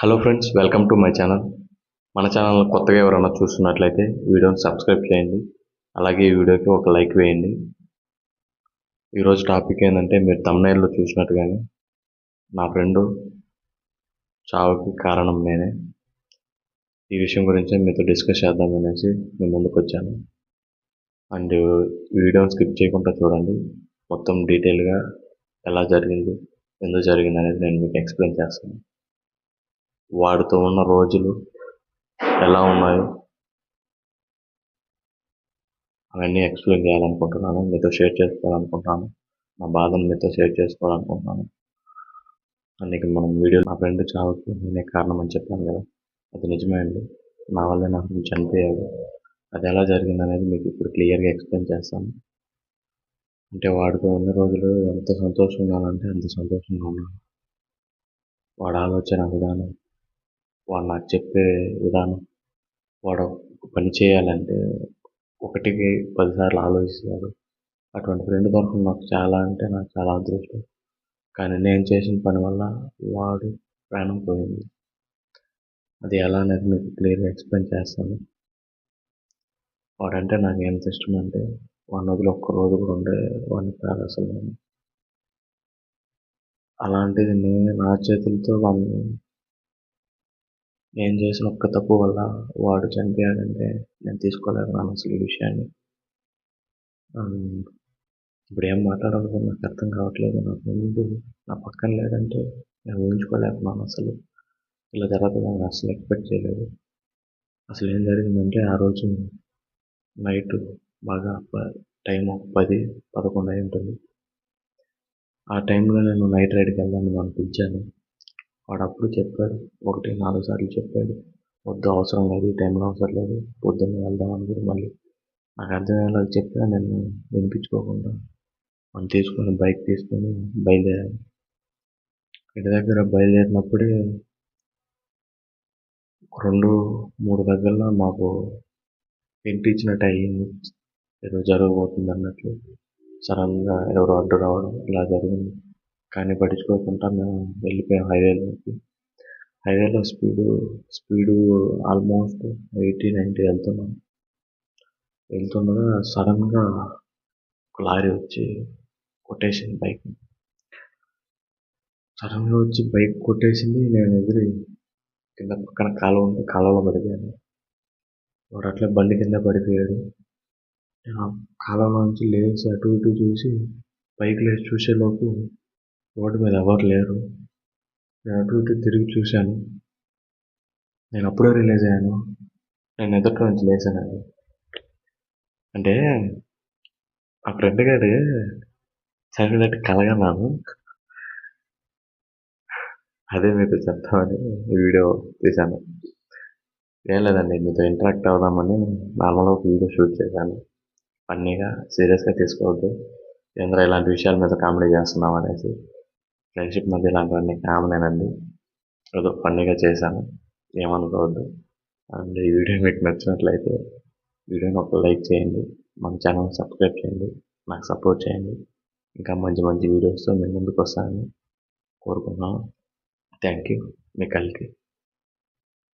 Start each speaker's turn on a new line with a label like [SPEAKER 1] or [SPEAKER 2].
[SPEAKER 1] Hello friends welcome to my channel మన channel కొత్తగా ఎవరైనా చూస్తున్నట్లయితే వీడియోని సబ్స్క్రైబ్ చేయండి. అలాగే ఈ వీడియోకి ఒక లైక్ వేయండి. ఈరోజు టాపిక్ ఏంటంటే మీరు తమిళనాడులో చూసినట్టుగానే నా ఫ్రెండు చావుకి కారణం నేనే. ఈ విషయం గురించి మీతో డిస్కస్ చేద్దాం అనేసి నేను ముందుకు వచ్చాను. అండ్ వీడియోని స్కిప్ చేయకుండా చూడండి. మొత్తం డీటెయిల్గా ఎలా జరిగింది ఎందుకు జరిగింది అనేది నేను మీకు ఎక్స్ప్లెయిన్ చేస్తాను. వాడితో ఉన్న రోజులు ఎలా ఉన్నాయో అవన్నీ ఎక్స్ప్లెయిన్ చేయాలనుకుంటున్నాను. మీతో షేర్ చేసుకోవాలనుకుంటున్నాను. నా బాధను మీతో షేర్ చేసుకోవాలనుకుంటున్నాను. అందుకే మనం వీడియో నా ఫ్రెండ్ చావుకి నేనే కారణం అని చెప్పాను కదా. అది నిజమే అండి. నా వల్లే నా ఫ్రెండ్ చనిపోయాడు అది ఎలా జరిగింది అనేది మీకు ఇప్పుడు క్లియర్గా ఎక్స్ప్లెయిన్ చేస్తాను. అంటే వాడితో ఉన్న రోజులు ఎంత సంతోషంగా ఉన్నానంటే అంత సంతోషంగా ఉన్నాను. వాడు ఆలోచన విధానం వాడు నాకు చెప్పే విధానం వాడు ఒక పని చేయాలంటే ఒకటికి పదిసార్లు ఆలోచిస్తాడు అటువంటి ఫ్రెండ్ దొరకడం నాకు చాలా అంటే నాకు చాలా అదృష్టం. కానీ నేను చేసిన పని వల్ల వాడు ప్రాణం పోయింది. అది ఎలా అనేది మీకు క్లియర్గా ఎక్స్ప్లెయిన్ చేస్తాను. వాడంటే నాకు ఎంత ఇష్టం అంటే వాడి వదిలి ఒక్క రోజు కూడా ఉండే వాడిని కాదు అసలు నేను. అలాంటిది నేను నా చేతులతో వాడిని నేను చేసిన ఒక్క తప్పు వల్ల వాడు చనిపోయాడంటే నేను తీసుకోలేకపోయాను అసలు ఈ విషయాన్ని ఇప్పుడు ఏం మాట్లాడాలో నాకు అర్థం కావట్లేదు. నాకు ముందు నా పక్కన లేదంటే నేను ఊహించుకోలేకున్నాను అసలు. ఇలా జరగదు నేను అసలు ఎక్స్పెక్ట్ చేయలేదు. అసలు ఏం జరిగిందంటే ఆ రోజు నైట్ బాగా టైం పది పదకొండు అయి ఉంటుంది. ఆ టైంలో నేను నైట్ రైడ్కి వెళ్దామని వాడిని పిలిచాను. వాడు అప్పుడు చెప్పాడు ఒకటి నాలుగు సార్లు చెప్పాడు. వద్దు అవసరం లేదు ఈ టైంలో అవసరం లేదు పొద్దున్న వెళ్దాం అనుకుని మళ్ళీ నాకు అర్థమయ్యేలా చెప్పా నేను వినిపించుకోకుండా మనం తీసుకొని బైక్ తీసుకొని బయలుదేరాను. ఇంటి దగ్గర బయలుదేరినప్పుడే రెండు మూడు దగ్గరలో మాకు ఇంటి ఇచ్చినట్టు అయ్యింది. ఏదో జరగబోతుంది అన్నట్లు సడన్గా ఎవరో అడ్డు రావడం ఇలా జరిగింది. కానీ పట్టించుకోకుండా మేము వెళ్ళిపోయాం హైవేలోకి. హైవేలో speed speed almost eighty ninety వెళ్తున్నాం. వెళ్తుండగా సడన్గా ఒక లారీ వచ్చి కొట్టేసింది బైక్. సడన్గా వచ్చి బైక్ కొట్టేసింది నేను ఎదురు కింద పక్కన కాలువ ఉంటే కాలువలో పడిపోయాను. వాడు అట్లా బండి కింద పడిపోయాడు. కాలంలో కాలువలో నుంచి లేచి అటు ఇటు చూసి బైక్ లేచి చూసేలోపు రోడ్డు మీద ఎవరు లేరు. నేను అటు ఇటు తిరిగి చూశాను. నేను అప్పుడే రిలీజ్ అయ్యాను. నేను ఎదుటి నుంచి లేచానండి అంటే ఆ ఫ్రెండ్ గారు చదివినట్టు కలగన్నాను. అదే మీకు చెప్తామని వీడియో తీశాను. ఏం లేదండి మీతో ఇంటరాక్ట్ అవుదామని నార్మల్గా ఒక వీడియో షూట్ చేశాను. ఫన్నీగా సీరియస్గా తీసుకోవద్దు. ఏంద్ర ఇలాంటి విషయాల మీద కామెడీ చేస్తున్నాం అనేసి. ఫ్రెండ్షిప్ మధ్య ఇలాంటివన్నీ కామనేనండి ఏదో ఫన్నీగా చేశాను ఏమనుకోవద్దు. అండ్ ఈ వీడియో మీకు నచ్చినట్లయితే వీడియోని ఒక లైక్ చేయండి మన ఛానల్ సబ్స్క్రైబ్ చేయండి నాకు సపోర్ట్ చేయండి. ఇంకా మంచి మంచి వీడియోస్తో మేము ముందుకు వస్తానని కోరుకున్నాను థ్యాంక్ యూ మీ కలికి.